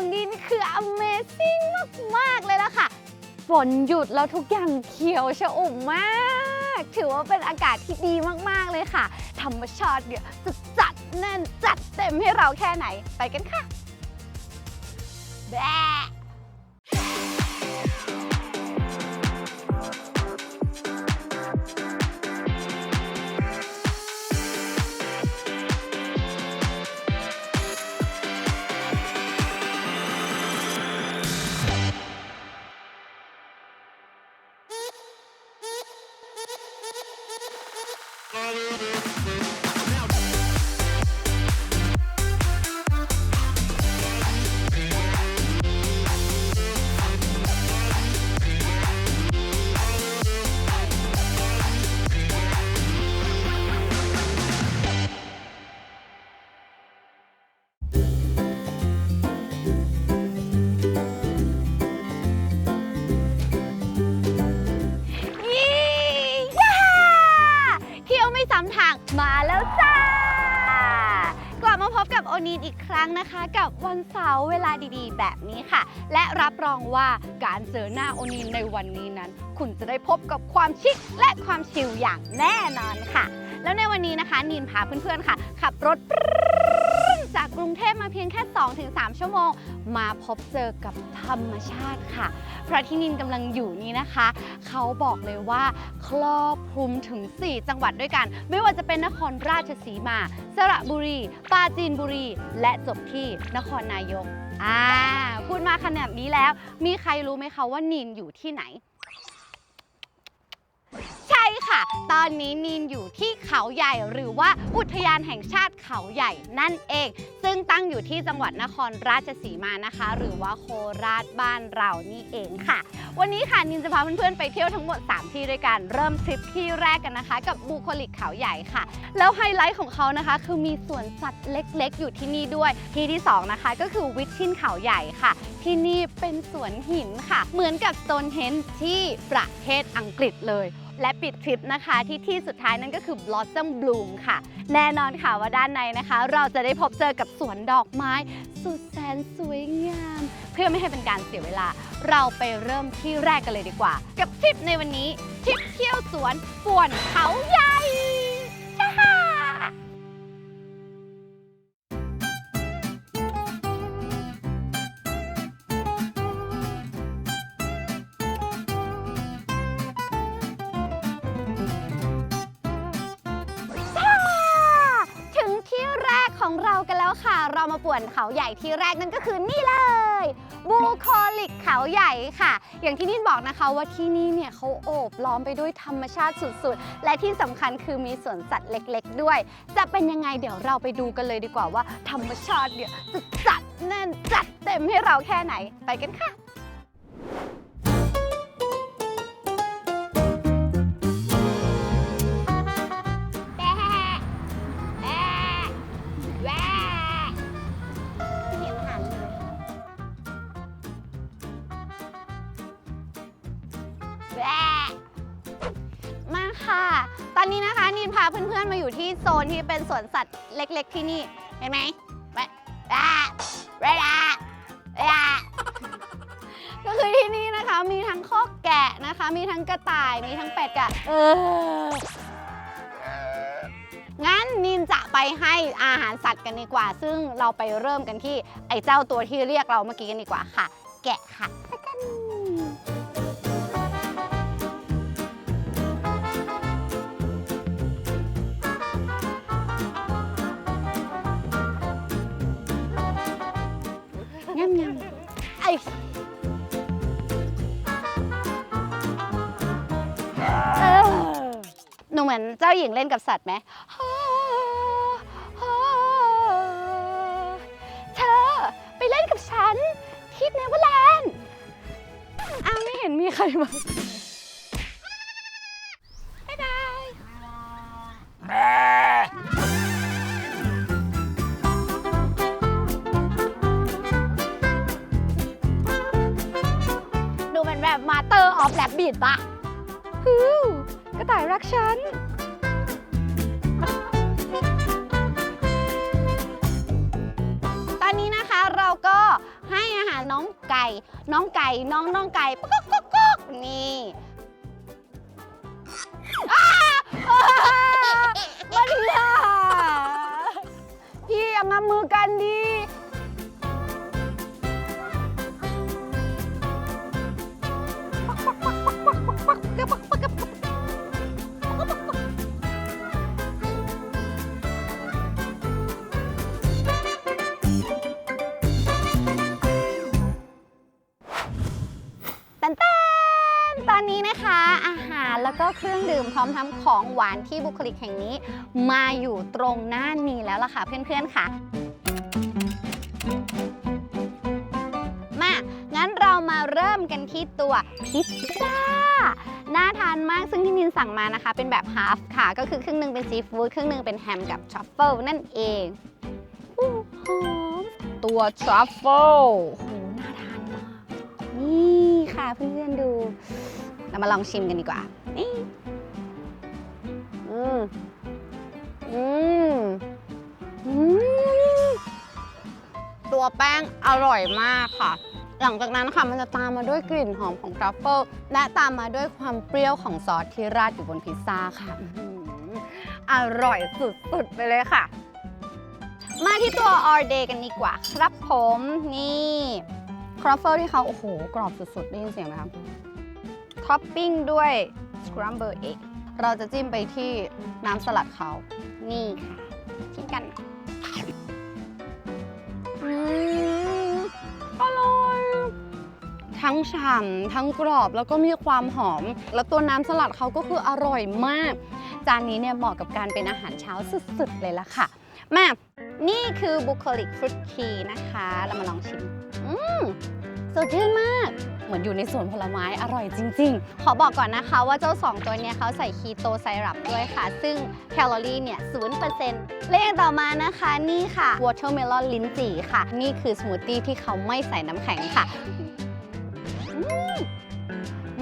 ของดินคือ Amazing มาก ๆ เลยล่ะค่ะ ฝนหยุดแล้วทุกอย่างเขียวชอุ่มมาก ถือว่าเป็นอากาศที่ดีมาก ๆ เลยค่ะ ธรรมชาติเนี่ยจะจัดแน่นจัดเต็มให้เราแค่ไหนไปกันค่ะแบ นะคะกับวันเสาร์เวลาดีๆ แบบนี้ค่ะ และรับรองว่าการเจอหน้าโอนีนในวันนี้นั้น คุณจะได้พบกับความชิคและความชิลอย่างแน่นอนค่ะ แล้วในวันนี้นะคะนีนพาเพื่อนๆค่ะ ขับรถ กรุงเทพมาเพียงแค่ 2-3 ชั่วโมง มาพบเจอกับธรรมชาติค่ะเพราะที่นินกำลังอยู่นี้นะคะ เขาบอกเลยว่าครอบคลุมถึง 4 จังหวัดด้วยกัน ไม่ว่าจะเป็นนครราชสีมา สระบุรี ปราจีนบุรี และจบที่นครนายกอ่าพูดมาขนาดนี้แล้ว มีใครรู้ไหมคะว่านินอยู่ที่ไหน ใช่ค่ะ ตอนนี้นีนอยู่ที่เขาใหญ่หรือว่าอุทยานแห่งชาติเขาใหญ่นั่นเอง ซึ่งตั้งอยู่ที่จังหวัดนครราชสีมานะคะ หรือว่าโคราชบ้านเรานี่เองค่ะ วันนี้ค่ะนินจะพาเพื่อนๆไปเที่ยวทั้งหมด 3 ที่ด้วยกันเริ่มทริปที่แรกกันนะคะ กับบูโคลิกเขาใหญ่ค่ะ แล้วไฮไลท์ของเขานะคะ คือมีสวนสัตว์เล็กๆ อยู่ที่นี่ด้วยที่ที่ 2 นะคะ ก็คือวิชินเขาใหญ่ค่ะ ที่นี่เป็นสวนหินค่ะ เหมือนกับโ o นเฮนที่ประเทศอังกฤษเลย และปิดทริปนะคะที่ที่สุดท้ายนั่นก็คือ Blossom Bloom ค่ะ แน่นอนค่ะว่าด้านในนะคะ เราจะได้พบเจอกับสวนดอกไม้ สุดแสนสวยงาม เพื่อไม่ให้เป็นการเสียเวลา เราไปเริ่มที่แรกกันเลยดีกว่า กับทริปในวันนี้ทริปเที่ยวสวนป่วนเขาใหญ่ เรามาป่วนเขาใหญ่ที่แรกนั่นก็คือนี่เลยบูคอลิกเขาใหญ่ค่ะ อย่างที่นินบอกนะคะว่าที่นี่เนี่ยเขาโอบล้อมไปด้วยธรรมชาติสุดๆ และที่สำคัญคือมีสวนสัตว์เล็กๆ ด้วย จะเป็นยังไงเดี๋ยวเราไปดูกันเลยดีกว่าว่า ธรรมชาติเนี่ยจะจัดแน่นจัดเต็มให้เราแค่ไหนไปกันค่ะ มาค่ะ ตอนนี้นะคะนินพาเพื่อนๆมาอยู่ที่โซนที่เป็นสวนสัตว์เล็กๆที่นี่ เห็นไหมแบ๊ะแบ๊ะแบ๊ะแบ๊ะก็คือที่นี่นะคะมีทั้งข้อกแกะนะคะ มีทั้งกระต่ายมีทั้งเป็ดกะเอองั้นนินจะไปให้อาหารสัตว์กันดีกว่า ซึ่งเราไปเริ่มกันที่ไอ้เจ้าตัวที่เรียกเราเมื่อกี้กันดีกว่าค่ะ แกะค่ะ เออหนูเหมือนเจ้าหญิงเล่นกับสัตว์ไหมเธอไปเล่นกับฉันที่เนเวอร์แลนด์อ้าวไม่เห็นมีใครมา ออฟแลบบีดปะฮู้กระต่ายรักฉัน ตอนนี้นะคะเราก็ให้อาหารน้องไก่ น้องไก่ น้องน้องไก่กุ๊กกุ๊กกุ๊กนี่อ้าอ้ามาริยาพี่อย่างงมือกันดี ตันเต้นตอนนี้นะคะ อาหารแล้วก็เครื่องดื่มพร้อมทั้งของหวานที่บุคลิกแห่งนี้ มาอยู่ตรงหน้านี้แล้วล่ะค่ะเพื่อนๆค่ะ มางั้นเรามาเริ่มกันที่ตัวพิซซ่า น่าทานมากซึ่งที่มินสั่งมานะคะ เป็นแบบฮาฟค่ะ ก็คือครึ่งหนึ่งเป็นซีฟู้ดครึ่งหนึ่งเป็นแฮมกับทรัฟเฟิลนั่นเองอู้หอมตัวทรัฟเฟิลโหน่าทานมาก นี่ค่ะเพื่อนๆดู เรามาลองชิมกันดีกว่า นี่ อืม อืม อืม ตัวแป้งอร่อยมากค่ะ หลังจากนั้นค่ะมันจะตามมาด้วยกลิ่นหอมของทรัฟเฟิลและตามมาด้วยความเปรี้ยวของซอสที่ราดอยู่บนพิซซ่าค่ะอื้อหืออร่อยสุดๆไปเลยค่ะ มาที่ตัว all day กันดีกว่า ครับผมนี่ครอฟเฟิลที่เขาโอ้โห กรอบสุดๆได้ยินเสียงไหมครับท็อปปิ้งด้วย scramble egg เราจะจิ้มไปที่น้ำสลัดเขานี่ค่ะ ชิมกัน ทั้งฉ่ำทั้งกรอบแล้วก็มีความหอม แล้วตัวน้ำสลัดเขาก็คืออร่อยมาก จานนี้เนี่ยเหมาะกับการเป็นอาหารเช้าสุดๆ เลยละค่ะ มา นี่คือบุคลิกฟรุตทีนะคะ เรามาลองชิม อืมสดชื่นมาก เหมือนอยู่ในสวนผลไม้อร่อยจริง ๆ ขอบอกก่อนนะคะว่าเจ้า 2 ตัวเนี้ยเขาใส่คีโตไซรัปด้วยค่ะ ซึ่งแคลอรี่เนี่ย0%และอย่างต่อมานะคะนี่ค่ะ watermelon ลิ้นจี่ค่ะ นี่คือสมูทตี้ที่เขาไม่ใส่น้ำแข็งค่ะ ม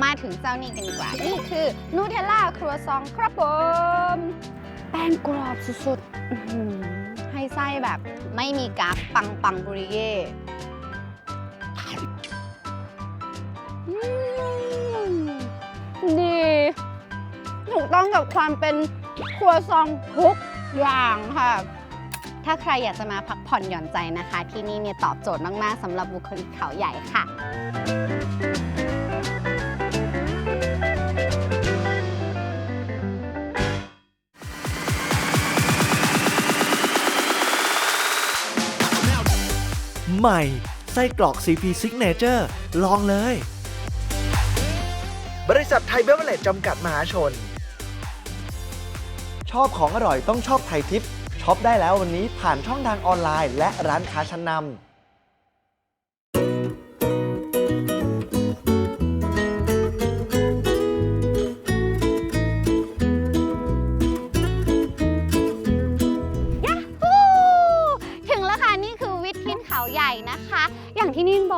มาถึงเจ้านี้กันดีกว่า นี่คือนูเทลล่าครัวซองครับผม แป้งกรอบสุดๆอื้อหือให้ไส้แบบไม่มีกากปังปังบุริเย่อืมดี ถูกต้องกับความเป็นครัวซองทุกอย่างค่ะถ้าใครอยากจะมาพักผ่อนหย่อนใจนะคะ ที่นี่เนี่ยตอบโจทย์มาก ๆสำหรับบุคลิกเขาใหญ่ค่ะ ใหม่ ไส้กรอก CP Signature ลองเลย บริษัทไทยเบเวอร์เลจจำกัดมหาชน ชอบของอร่อยต้องชอบไทยทิปช็อปได้แล้ววันนี้ผ่านช่องทางออนไลน์ และร้านค้าชั้นนำ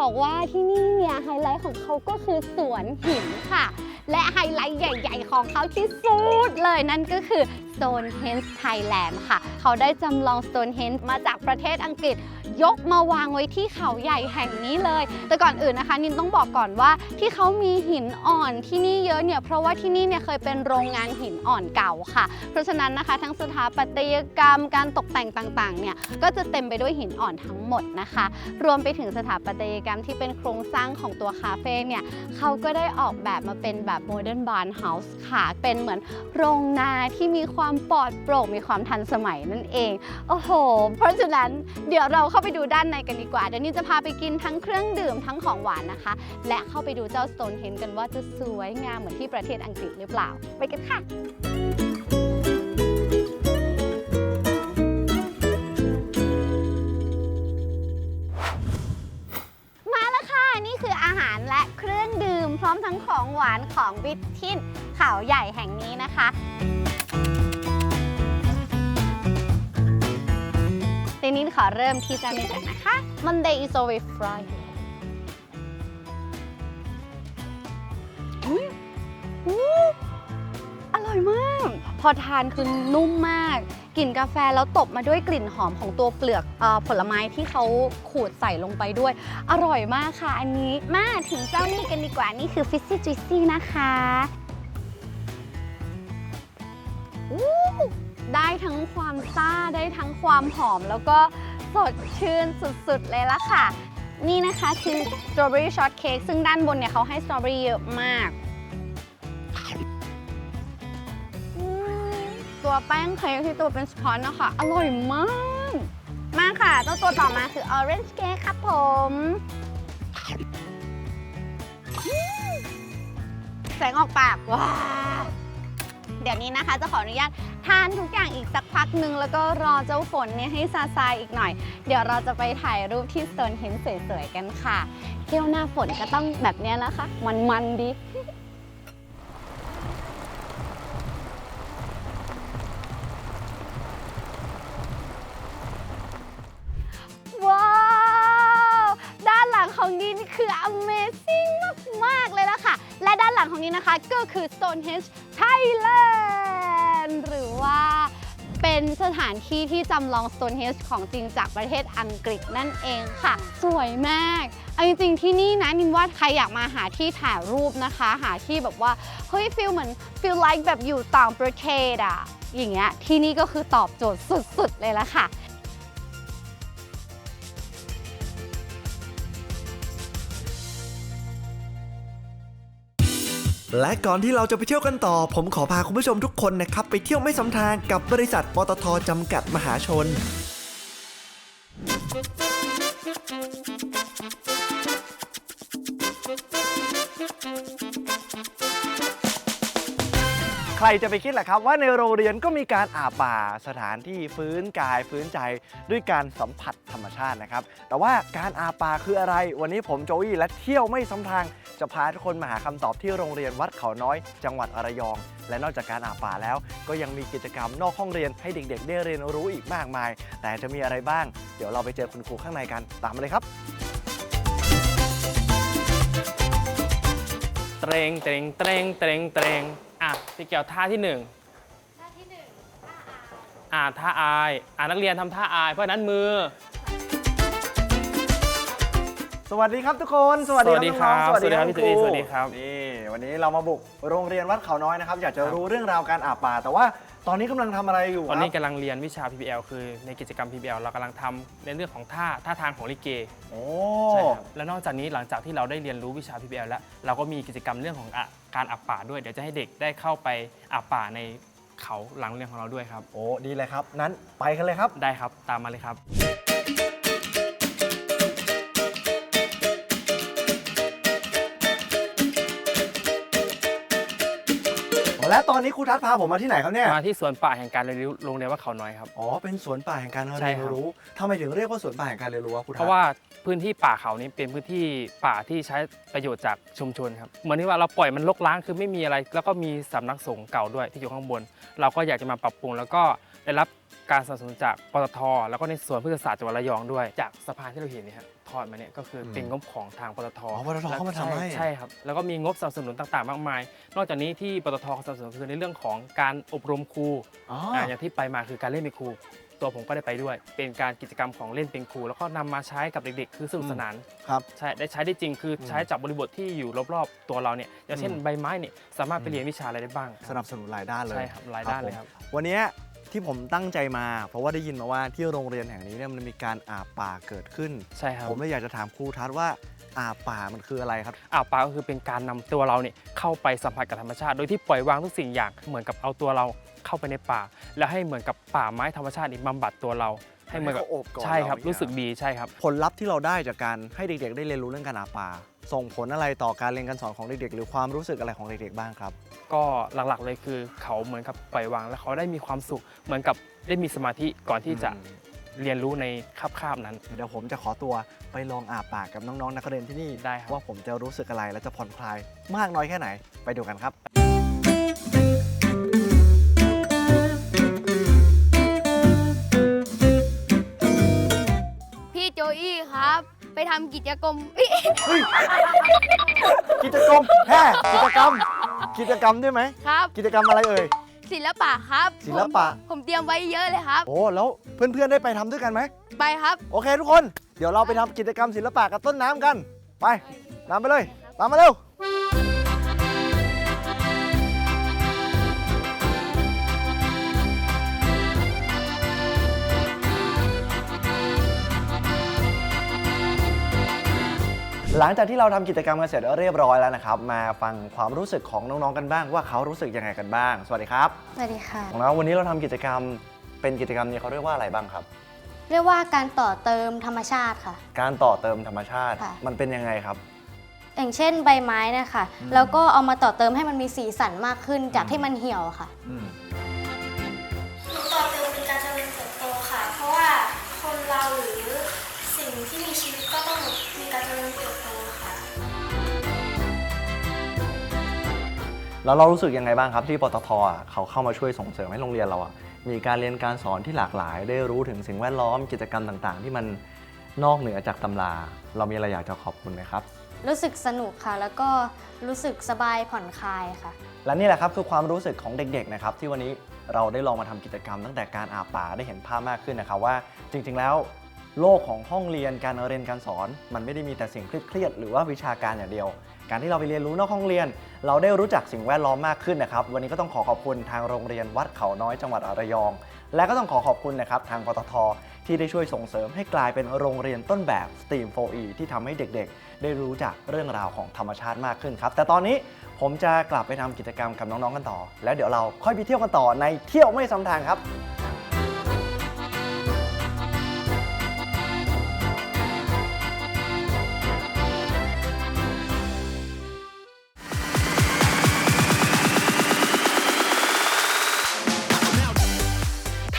บอกว่าที่นี่เนี่ยไฮไลท์ของเขาก็คือสวนหินค่ะ และไฮไลท์ใหญ่ ๆ ของเขาที่สุดเลยนั่นก็คือ Stonehenge Thailand ค่ะ เขาได้จำลอง Stonehenge มาจากประเทศอังกฤษ ยกมาวางไว้ที่เขาใหญ่แห่งนี้เลย แต่ก่อนอื่นนะคะ นินต้องบอกก่อนว่าที่เขามีหินอ่อนที่นี่เยอะเนี่ย เพราะว่าที่นี่เนี่ยเคยเป็นโรงงานหินอ่อนเก่าค่ะ เพราะฉะนั้นนะคะ ทั้งสถาปัตยกรรมการตกแต่งต่างๆเนี่ยก็จะเต็มไปด้วยหินอ่อนทั้งหมดนะคะ รวมไปถึงสถาปัตยกรรมที่เป็นโครงสร้างของตัวคาเฟ่เนี่ยเขาก็ได้ออกแบบมาเป็นแบบโมเดิร์นบาร์เฮาส์ค่ะเป็นเหมือนโรงนาที่มีความความปลอดโปร่งมีความทันสมัยนั่นเอง โอ้โห เพราะฉะนั้นเดี๋ยวเราเข้าไปดูด้านในกันดีกว่า เดี๋ยวนี้จะพาไปกินทั้งเครื่องดื่มทั้งของหวานนะคะ และเข้าไปดูเจ้าสโตนเฮนกันว่าจะสวยงามเหมือนที่ประเทศอังกฤษหรือเปล่า ไปกันค่ะมาแล้วค่ะนี่คืออาหารและเครื่องดื่มพร้อมทั้งของหวานของวิททินเขาใหญ่แห่งนี้นะคะ อเริ่มที่จะมีกันนะคะ Monday is always Friday อร่อยมาก พอทานคือนุ่มมาก กลิ่นกาแฟแล้วตบมาด้วยกลิ่นหอมของตัวเปลือกอผลไม้ที่เขาขูดใส่ลงไปด้วย อร่อยมากค่ะอันนี้ มาถึงเจ้านี่กันดีกว่า นี่คือฟิซซี่จุยซี่นะคะ อู้ ได้ทั้งความซ่าได้ทั้งความหอม แล้วก็สดชื่นสุดๆเลยละค่ะ นี่นะคะคือสตรอเบอรี่ช็อตเค้กซึ่งด้านบนเนี่ยเขาให้สตรอเบอรี่เยอะมาก ตัวแป้งเค้กที่ตัวเป็นสปอนจ์นะคะอร่อยมาก มาค่ะเจ้าตัวต่อมาคือ Orange Cake ครับผมแสงออกปากว้าเดี๋ยวนี้นะคะจะขออนุญาต ทานทุกอย่างอีกสักพักหนึ่งแล้วก็รอเจ้าฝนเนี่ยให้ซาซายอีกหน่อย เดี๋ยวเราจะไปถ่ายรูปที่ Stonehenge สวยๆกันค่ะ เที่ยวหน้าฝนก็ต้องแบบเนี้ยนะคะมันๆดี ว้าว ด้านหลังของนี้นี่คือ Amazing มาก ๆ เลยละค่ะ และด้านหลังของนี้นะคะก็คือ Stonehenge Thailand หรือว่าเป็นสถานที่ที่จำลอง Stonehenge ของจริงจากประเทศอังกฤษนั่นเองค่ะ สวยมากเอาจริงๆที่นี่นะนินว่าใครอยากมาหาที่ถ่ายรูปนะคะ หาที่แบบว่าเฮ้ยฟีลเหมือนฟีลไลค์แบบอยู่ต่างประเทศอะอย่างเงี้ยที่นี่ก็คือตอบโจทย์สุดๆเลยละค่ะ และก่อนที่เราจะไปเที่ยวกันต่อ ผมขอพาคุณผู้ชมทุกคนนะครับ ไปเที่ยวไม่สำทางกับบริษัทปตทจำกัดมหาชน ใครจะไปคิดล่ะครับ ว่าในโรงเรียนก็มีการอาบป่าสถานที่ฟื้นกายฟื้นใจด้วยการสัมผัสธรรมชาตินะครับ แต่ว่าการอาบป่าคืออะไร วันนี้ผมโจวี่และเที่ยวไม่ซ้ำทางจะพาทุกคนมาหาคำตอบที่โรงเรียนวัดเขาน้อย จังหวัดระยอง และนอกจากการอาบป่าแล้ว ก็ยังมีกิจกรรมนอกห้องเรียนให้เด็ก ๆ ได้เรียนรู้อีกมากมาย แต่จะมีอะไรบ้าง เดี๋ยวเราไปเจอคุณครูข้างในกันตามมาเลยครับเตรงเตรงเตรงเตรงเตรง อะพี่เกี่ยวท่าที่หนึ่งท่าที่หนึ่งอ่าท่าอายอ่านักเรียนทำท่าอาย เพราะฉะนั้นมือ สวัสดีครับทุกคน สวัสดีสวัสดีครับน้องๆสวัสดีครับณพี่ตุ้ยรูสวัสดีครับ นี่ วันนี้เรามาบุกโรงเรียนวัดเขาน้อยนะครับ อยากจะครับรู้เรื่องราวการอาบป่า แต่ว่าตอนนี้กำลังทำอะไรอยู่ตอนนี้ครับกำลังเรียนวิชา PBL คือในกิจกรรม PBL เรากำลังทำในเรื่องของท่าท่าทางของลิเกโอ้ใช่ครับแล้วนอกจากนี้หลังจากที่เราได้เรียนรู้วิชา PBL แล้ว เราก็มีกิจกรรมเรื่องของอะการอาบป่าด้วย เดี๋ยวจะให้เด็กได้เข้าไปอาบป่าในเขาหลังเรียนของเราด้วยครับ โอ้ดีเลยครับ นั้นไปกันเลยครับ ได้ครับตามมาเลยครับ และตอนนี้ครูทัศน์พาผมมาที่ไหนครับเนี่ย มาที่สวนป่าแห่งการเรียนรู้โรงเรียนว่าเขาน้อยครับ อ๋อ เป็นสวนป่าแห่งการใช่เรียนครับรู้ทำไมถึงเรียกว่าสวนป่าแห่งการเรียนรู้ครับครูทัศเพน์ราะว่าพื้นที่ป่าเขานี้เป็นพื้นที่ป่าที่ใช้ประโยชน์จากชุมชนครับ เหมือนที่ว่าเราปล่อยมันรกร้างคือไม่มีอะไร แล้วก็มีสำนักสงฆ์เก่าด้วยที่อยู่ข้างบน เราก็อยากจะมาปรับปรุง แล้วก็ได้รับ การสนับสนุนจากปตท แล้วก็ในส่วนพืชศาสตร์จังหวัดระยองด้วย จากสะพานที่เราเห็นเนี่ยครับทอดมาเนี่ยก็คือเป็นงบของทางปตทอ๋อปตทเข้ามาทำให้ ใช่ครับ แล้วก็มีงบสนับสนุนต่างๆ มากมาย นอกจากนี้ที่ปตทสนับสนุนคือในเรื่องของการอบรมครูอ๋ออ่าอย่างที่ไปมาคือการเล่นเป็นครู ตัวผมก็ได้ไปด้วย เป็นการกิจกรรมของเล่นเป็นครูแล้วก็นำมาใช้กับเด็กๆ คือสนุกสนาน ครับ ใช่ได้ใช้ได้จริงคือใช้จากบริบทที่อยู่รอบๆตัวเราเนี่ยอย่างเช่นอืม ใบไม้เนี่ยสามารถไปเรียนวิชาอะไรได้บ้างสนับสนุนหลายด้านเลยใช่ครับหลายด้านเลยครับผมวันเนี้ย ที่ผมตั้งใจมา เพราะว่าได้ยินมาว่าที่โรงเรียนแห่งนี้เนี่ยมันมีการอาบป่าเกิดขึ้น ใช่ครับ ผมเลยอยากจะถามครูทัศน์ว่าอาบป่ามันคืออะไรครับอ่าวป่าก็คือเป็นการนำตัวเราเนี่ยเข้าไปสัมผัสกับธรรมชาติ โดยที่ปล่อยวางทุกสิ่งอย่างเหมือนกับเอาตัวเราเข้าไปในป่า แล้วให้เหมือนกับป่าไม้ธรรมชาตินี่บำบัดตัวเรา ให้เหมือนกับให้เขาโอบกอดใช่ครับเราอย่างเงี้ย รู้สึกดีใช่ครับ ผลลัพธ์ที่เราได้จากการให้เด็กๆ ได้เรียนรู้เรื่องการอาบป่า ส่งผลอะไรต่อการเรียนการสอนของเด็กๆ หรือความรู้สึกอะไรของเด็กๆบ้างครับ ก็หลักๆเลยคือเขาเหมือนกับปล่อยวาง แล้วเขาได้มีความสุขเหมือนกับได้มีสมาธิก่อนที่จะอืมเรียนรู้ในคาบๆนั้น เดี๋ยวผมจะขอตัวไปลองอาบป่ากับน้องๆนักเรียนที่นี่ได้ครับ ว่าผมจะรู้สึกอะไรและจะผ่อนคลายมากน้อยแค่ไหนไปดูกันครับ ทำกิจกรรมพี่กิจกรรมแค่กิจกรรม กิจกรรมได้ไหม ครับ กิจกรรมอะไรเอ่ย ศิลปะครับศิลปะ ผมผมเตรียมไว้เยอะเลยครับ โอ้แล้วเพื่อนๆได้ไปทำด้วยกันไหม ไปครับ โอเคทุกคน เดี๋ยวเราไปทำกิจกรรมศิลปะกับต้นน้ำกัน ไปตามไปเลย ตามมาเร็ว หลังจากที่เราทำกิจกรรมกันเสร็จเรียบร้อยแล้วนะครับ มาฟังความรู้สึกของน้องๆกันบ้าง ว่าเขารู้สึกยังไงกันบ้าง สวัสดีครับ สวัสดีค่ะน้องๆวันนี้เราทำกิจกรรมเป็นกิจกรรมนี้เขาเรียกว่าอะไรบ้างครับ เรียกว่าการต่อเติมธรรมชาติค่ะ การต่อเติมธรรมชาติ ค่ะ มันเป็นยังไงครับ อย่างเช่นใบไม้นะคะแล้วก็เอามาต่อเติมให้มันมีสีสันมากขึ้นจากที่มันเหี่ยวอะค่ะต่อเติมเป็นการเจริญเติบโตค่ะ เพราะว่าคนเราหรือ แล้วเรารู้สึกยังไงบ้างครับที่ปตทอะเขาเข้ามาช่วยส่งเสริมให้โรงเรียนเราอะมีการเรียนการสอนที่หลากหลาย ได้รู้ถึงสิ่งแวดล้อมกิจกรรมต่างๆ ที่มันนอกเหนือจากตำรา เรามีอะไรอยากจะขอบคุณไหมครับ รู้สึกสนุกค่ะ แล้วก็รู้สึกสบายผ่อนคลายค่ะ และนี่แหละครับคือความรู้สึกของเด็กๆนะครับที่วันนี้เราได้ลองมาทำกิจกรรม ตั้งแต่การอาบป่าได้เห็นภาพมากขึ้นนะครับว่าจริงๆแล้วโลกของห้องเรียนการเรียนการสอน มันไม่ได้มีแต่สิ่งเครียดๆหรือว่าวิชาการอย่างเดียว การที่เราไปเรียนรู้นอกห้องเรียน เราได้รู้จักสิ่งแวดล้อมมากขึ้นนะครับ วันนี้ก็ต้องขอขอบคุณทางโรงเรียนวัดเขาน้อยจังหวัดระยอง และก็ต้องขอขอบคุณนะครับทางปตทที่ได้ช่วยส่งเสริมให้กลายเป็นโรงเรียนต้นแบบ STEAM 4E ที่ทำให้เด็กๆ ได้รู้จักเรื่องราวของธรรมชาติมากขึ้นครับ แต่ตอนนี้ผมจะกลับไปทำกิจกรรมกับน้องๆกันต่อ แล้วเดี๋ยวเราค่อยไปเที่ยวกันต่อในเที่ยวไม่ซ้ำทางครับ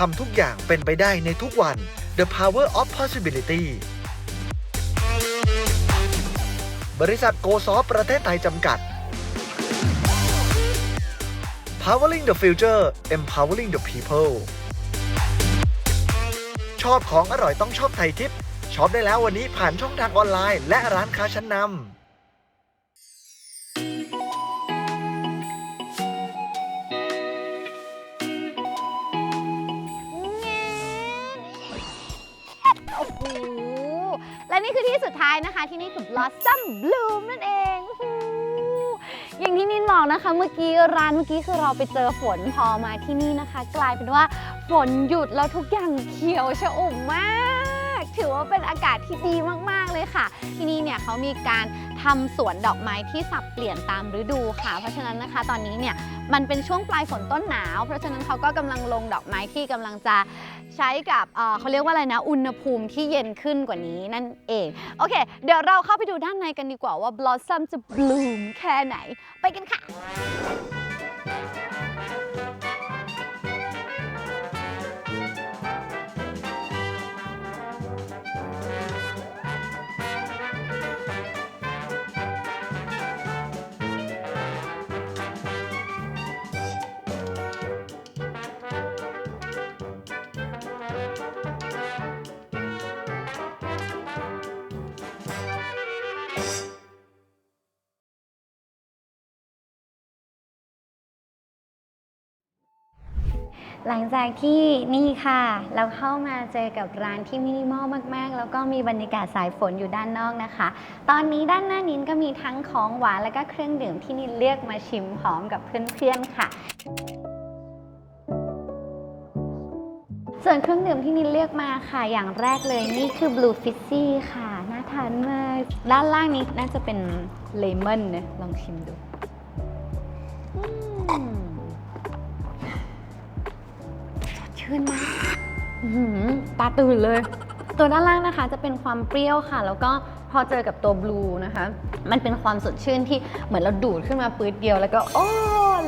ทำทุกอย่างเป็นไปได้ในทุกวัน The Power of Possibility บริษัทโกซอฟประเทศไทยจำกัด Powering the Future Empowering the People ชอบของอร่อยต้องชอบไทยทิปช็อปได้แล้ววันนี้ผ่านช่องทางออนไลน์ และร้านค้าชั้นนำ และนี่คือที่สุดท้ายนะคะ ที่นี่คือ Blossom Bloom นั่นเองอย่างที่นินบอกนะคะ เมื่อกี้ร้านเมื่อกี้คือเราไปเจอฝนพอมาที่นี่นะคะ กลายเป็นว่าฝนหยุดแล้วทุกอย่างเขียวชอุ่มมากถือว่าเป็นอากาศที่ดีมาก ๆ เลยค่ะ ที่นี่เนี่ยเขามีการทำสวนดอกไม้ที่สับเปลี่ยนตามฤดูค่ะ เพราะฉะนั้นนะคะ ตอนนี้เนี่ยมันเป็นช่วงปลายฝนต้นหนาว เพราะฉะนั้นเขาก็กำลังลงดอกไม้ที่กำลังจะ ใช้กับเอ่อเขาเรียกว่าอะไรนะ อุณหภูมิที่เย็นขึ้นกว่านี้นั่นเอง โอเค เดี๋ยวเราเข้าไปดูด้านในกันดีกว่าว่าบลอสซัมจะบลูมแค่ไหน ไปกันค่ะ หลังจากที่นี่ค่ะ เราเข้ามาเจอกับร้านที่มินิมอลมาก ๆ แล้วก็มีบรรยากาศสายฝนอยู่ด้านนอกนะคะ ตอนนี้ด้านหน้านินก็มีทั้งของหวานและก็เครื่องดื่มที่นินเลือกมาชิมพร้อมกับเพื่อน ๆ ค่ะส่วนเครื่องดื่มที่นินเลือกมาค่ะ อย่างแรกเลยนี่คือ Blue Fizzy ค่ะ น่าทานมาก ด้านล่างนี้น่าจะเป็นเลมอนนะลองชิมดู ชื่นมากตาตื่นเลย ตัวด้านล่างนะคะจะเป็นความเปรี้ยวค่ะ แล้วก็พอเจอกับตัวบลูนะคะ มันเป็นความสดชื่นที่เหมือนเราดูดขึ้นมาปื๊ดเดียว แล้วก็โอ้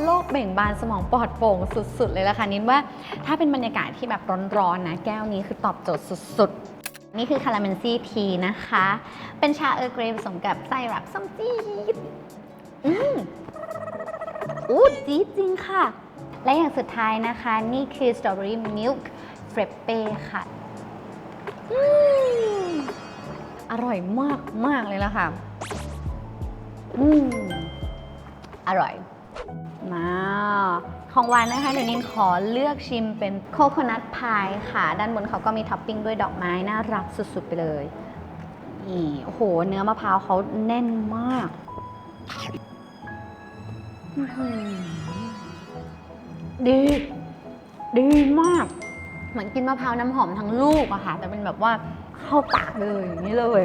โลกเบ่งบานสมองปลอดโปร่งสุด ๆ เลยละค่ะนิดว่าถ้าเป็นบรรยากาศที่แบบร้อนๆนะแก้วนี้คือตอบโจทย์สุดๆ นี่คือคาราเมนซี่ทีนะคะ เป็นชาเออร์เกรย์ผสมกับไส้รับส้มจี๊ดอืมอู้จี๊ดจริงค่ะ และอย่างสุดท้ายนะคะ นี่คือ Strawberry Milk Frappe ค่ะอืมอร่อยมากมากเลยละค่ะ อืม อร่อย มาขของหวานนะคะเดี๋ยวนินขอเลือกชิมเป็นโคโคนัทพายค่ะ ด้านบนเขาก็มีท็อปปิ้งด้วยดอกไม้ น่ารักสุดๆไปเลยนี่โอ้โห เนื้อมะพร้าวเขาแน่นมาก อื้อหือ ดี ดีมาก เหมือนกินมะพร้าวน้ำหอมทั้งลูกอะค่ะ แต่เป็นแบบว่าเข้าปากเลยอย่างนี้เลย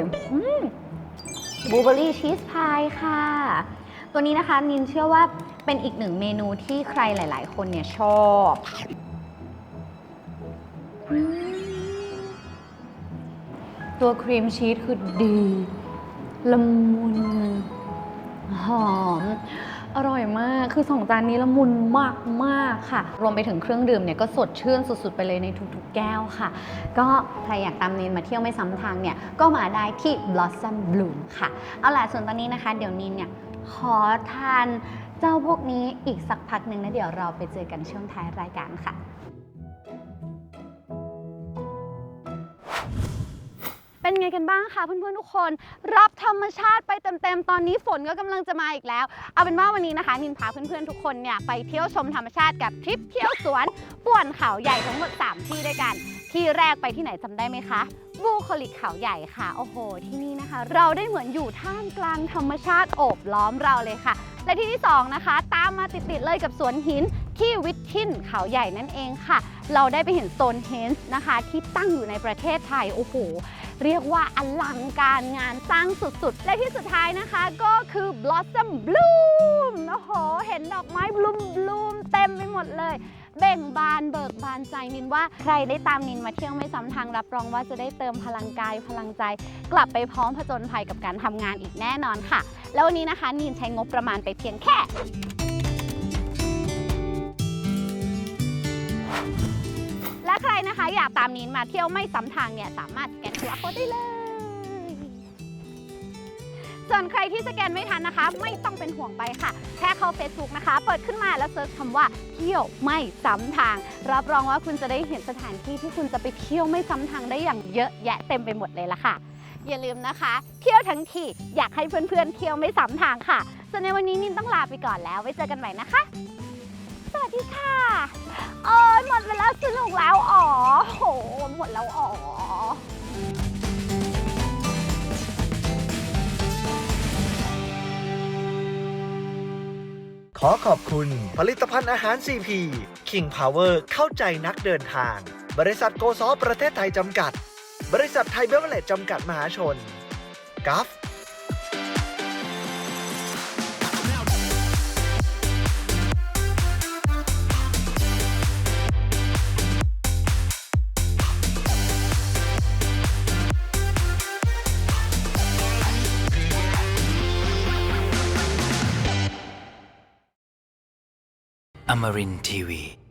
บลูเบอรี่ชีสพายค่ะ ตัวนี้นะคะนินเชื่อว่าเป็นอีกหนึ่งเมนูที่ใครหลาย ๆ คนเนี่ยชอบอตัวครีมชีสคือดี ละมุนหอม อร่อยมาก คือสองจานนี้ละมุนมากมากค่ะ รวมไปถึงเครื่องดื่มเนี่ยก็สดชื่นสุดๆ ไปเลยในทุกๆ แก้วค่ะ ก็ใครอยากตามนินมาเที่ยวไม่ซ้ำทางเนี่ย ก็มาได้ที่ Blossom Bloom ค่ะ เอาล่ะส่วนตอนนี้นะคะ เดี๋ยวนินเนี่ยขอทานเจ้าพวกนี้อีกสักพักหนึ่งนะเดี๋ยวเราไปเจอกันช่วงท้ายรายการค่ะ เป็นไงกันบ้างคะเพื่อนๆทุกคน รับธรรมชาติไปเต็มๆ ตอนนี้ฝนก็กำลังจะมาอีกแล้ว เอาเป็นว่าวันนี้นะคะนินพาเพื่อนๆทุกคนเนี่ยไปเที่ยวชมธรรมชาติกับทริปเที่ยวสวนป่วนเขาใหญ่ทั้งหมด 3 ที่ด้วยกัน ที่แรกไปที่ไหนจำได้ไหมคะบูโคลิกเขาใหญ่ค่ะ โอ้โห ที่นี่นะคะ เราได้เหมือนอยู่ท่ามกลางธรรมชาติโอบล้อมเราเลยค่ะ และที่ที่สองนะคะ ตามมาติดๆเลยกับสวนหินที่วิททินเขาใหญ่นั่นเองค่ะ เราได้ไปเห็นโซนเฮนส์นะคะ ที่ตั้งอยู่ในประเทศไทย โอ้โห เรียกว่าอลังการงานสร้างสุดๆ และที่สุดท้ายนะคะก็คือ Blossom Bloom โอ้โห เห็นดอกไม้บลูมบลูมเต็มไปหมดเลยเบ่งบานเบิกบานใจนินว่าใครได้ตามนินมาเที่ยวไม่ซ้ำทางรับรองว่าจะได้เติมพลังกายพลังใจ กลับไปพร้อมผจญภัยกับการทำงานอีกแน่นอนค่ะ แล้ววันนี้นะคะนินใช้งบประมาณไปเพียงแค่ ใครนะคะอยากตามนินมาเที่ยวไม่ซ้ำทางเนี่ยสามารถสแกน QR code ได้เลย ส่วนใครที่สแกนไม่ทันนะคะ ไม่ต้องเป็นห่วงไปค่ะ แค่เข้า Facebook นะคะ เปิดขึ้นมาแล้วเซิร์ชคำว่าเที่ยวไม่ซ้ำทาง รับรองว่าคุณจะได้เห็นสถานที่ที่คุณจะไปเที่ยวไม่ซ้ำทางได้อย่างเยอะแยะเต็มไปหมดเลยละค่ะ อย่าลืมนะคะ เที่ยวทั้งทีอยากให้เพื่อนๆเที่ยวไม่ซ้ำทางค่ะส่วนในวันนี้นินต้องลาไปก่อนแล้วไว้เจอกันใหม่นะคะ สวัสดีค่ะ เอ้ยหมดเวลาสนุกแล้วอ๋อโห หมดแล้วอ๋อขอขอบคุณ ผลิตภัณฑ์อาหาร CP King Power เข้าใจนักเดินทาง บริษัทโกซอประเทศไทยจำกัด บริษัทไทยเบเวอร์เลจจำกัดมหาชนกัฟ Amarin Tiwi.